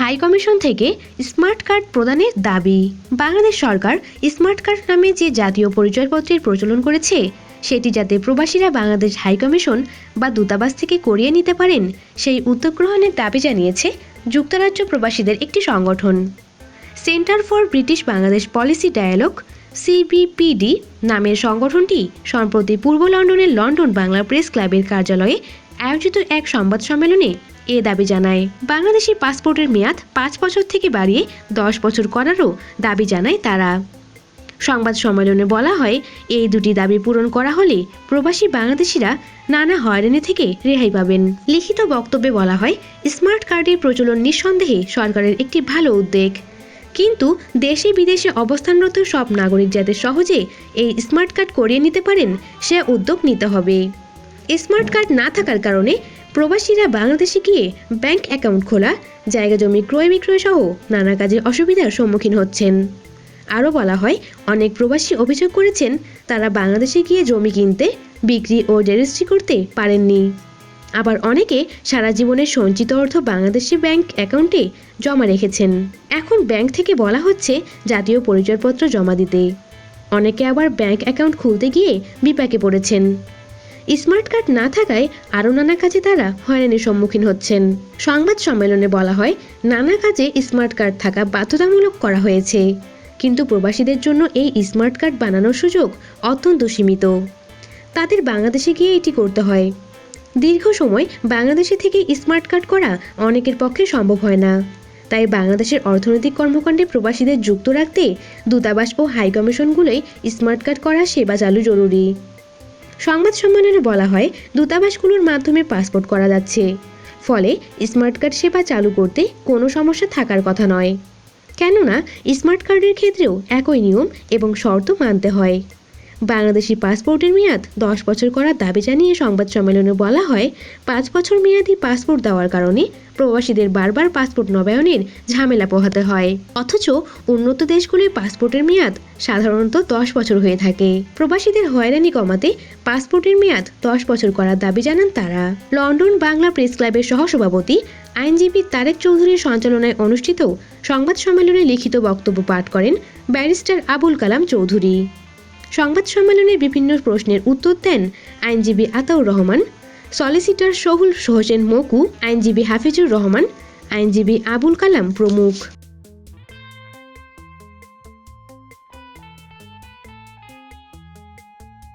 High commission থেকে smart card প্রদানের দাবি। বাংলাদেশ সরকার স্মার্ট কার্ড নামে যে জাতীয় পরিচয়পত্রের প্রচলন করেছে, সেটি যাতে প্রবাসীরা বাংলাদেশ হাই কমিশন বা দূতাবাস থেকে করিয়ে নিতে পারেন, সেই উদ্যোগ গ্রহণের দাবি জানিয়েছে যুক্তরাজ্য প্রবাসীদের একটি সংগঠন। Centre for British Bangladesh policy dialogue CBPD নামের সংগঠনটি সম্প্রতি পূর্ব লন্ডনের লন্ডন বাংলা প্রেস ক্লাবের কার্যালয়ে আয়োজিত এক সংবাদ সম্মেলনে এ দাবি জানায়। বাংলাদেশি পাসপোর্টের মেয়াদ পাঁচ বছর থেকে বাড়িয়ে দশ বছর করারও দাবি জানায় তারা। সংবাদ সম্মেলনে বলা হয়, এই দুটি দাবি পূরণ করা হলে প্রবাসী বাংলাদেশিরা নানা হয়রানি থেকে রেহাই পাবেন। লিখিত বক্তব্যে বলা হয়, স্মার্ট কার্ডের প্রচলন নিঃসন্দেহে সরকারের একটি ভালো উদ্যোগ। কিন্তু দেশে বিদেশে অবস্থানরত সব নাগরিক যাতে সহজে এই স্মার্ট কার্ড করিয়ে নিতে পারেন, সে উদ্যোগ নিতে হবে। স্মার্ট কার্ড না থাকার কারণে প্রবাসীরা বাংলাদেশে গিয়ে ব্যাংক অ্যাকাউন্ট খোলা, জায়গা জমি ক্রয় বিক্রয় সহ নানা কাজে অসুবিধার সম্মুখীন হচ্ছেন। আরও বলা হয়, অনেক প্রবাসী অভিযোগ করেছেন তারা বাংলাদেশে গিয়ে জমি কিনতে, বিক্রি ও রেজিস্ট্রি করতে পারেননি। আবার অনেকে সারা জীবনের সঞ্চিত অর্থ বাংলাদেশি ব্যাংক অ্যাকাউন্টে জমা রেখেছেন। এখন ব্যাংক থেকে বলা হচ্ছে জাতীয় পরিচয়পত্র জমা দিতে। অনেকে আবার ব্যাংক অ্যাকাউন্ট খুলতে গিয়ে বিপাকে পড়েছেন। স্মার্ট কার্ড না থাকায় আরও নানা কাজে তারা হয়রানির সম্মুখীন হচ্ছেন। সংবাদ সম্মেলনে বলা হয়, নানা কাজে স্মার্ট কার্ড থাকা বাধ্যতামূলক করা হয়েছে। কিন্তু প্রবাসীদের জন্য এই স্মার্ট কার্ড বানানোর সুযোগ অত্যন্ত সীমিত। তাদের বাংলাদেশে গিয়ে এটি করতে হয়। দীর্ঘ সময় বাংলাদেশে থেকে স্মার্ট কার্ড করা অনেকের পক্ষে সম্ভব হয় না। তাই বাংলাদেশের অর্থনৈতিক কর্মকাণ্ডে প্রবাসীদের যুক্ত রাখতে দূতাবাস ও হাইকমিশনগুলোই স্মার্ট কার্ড করা সেবা চালু জরুরি। সংবাদ সম্মেলনে বলা হয়, দূতাবাসগুলোর মাধ্যমে পাসপোর্ট করা যাচ্ছে। ফলে স্মার্ট কার্ড সেবা চালু করতে কোনো সমস্যা থাকার কথা নয়। কেননা, স্মার্ট কার্ডের ক্ষেত্রেও একই নিয়ম এবং শর্ত মানতে হয়। বাংলাদেশি পাসপোর্টের মেয়াদ দশ বছর করার দাবি জানিয়ে সংবাদ সম্মেলনে বলা হয়, পাঁচ বছর মেয়াদি পাসপোর্ট দেওয়ার কারণে প্রবাসীদের বারবার পাসপোর্ট নবায়নের ঝামেলা পোহাতে হয়। অথচ উন্নত দেশগুলির পাসপোর্টের মেয়াদ সাধারণত দশ বছর হয়ে থাকে। প্রবাসীদের হয়রানি কমাতে পাসপোর্টের মেয়াদ দশ বছর করার দাবি জানান তারা। লন্ডন বাংলা প্রেস ক্লাবের সহসভাপতি, আইনজীবী তারেক চৌধুরীর সঞ্চালনায় অনুষ্ঠিত সংবাদ সম্মেলনে লিখিত বক্তব্য পাঠ করেন ব্যারিস্টার আবুল কালাম চৌধুরী। সংবাদ সম্মেলনে বিভিন্ন প্রশ্নের উত্তর দেন আইনজীবী আতাউর রহমান সলিসিটর সহুল হোসেন মকু, আইনজীবী হাফিজুর রহমান, আইনজীবী আবুল কালাম প্রমুখ।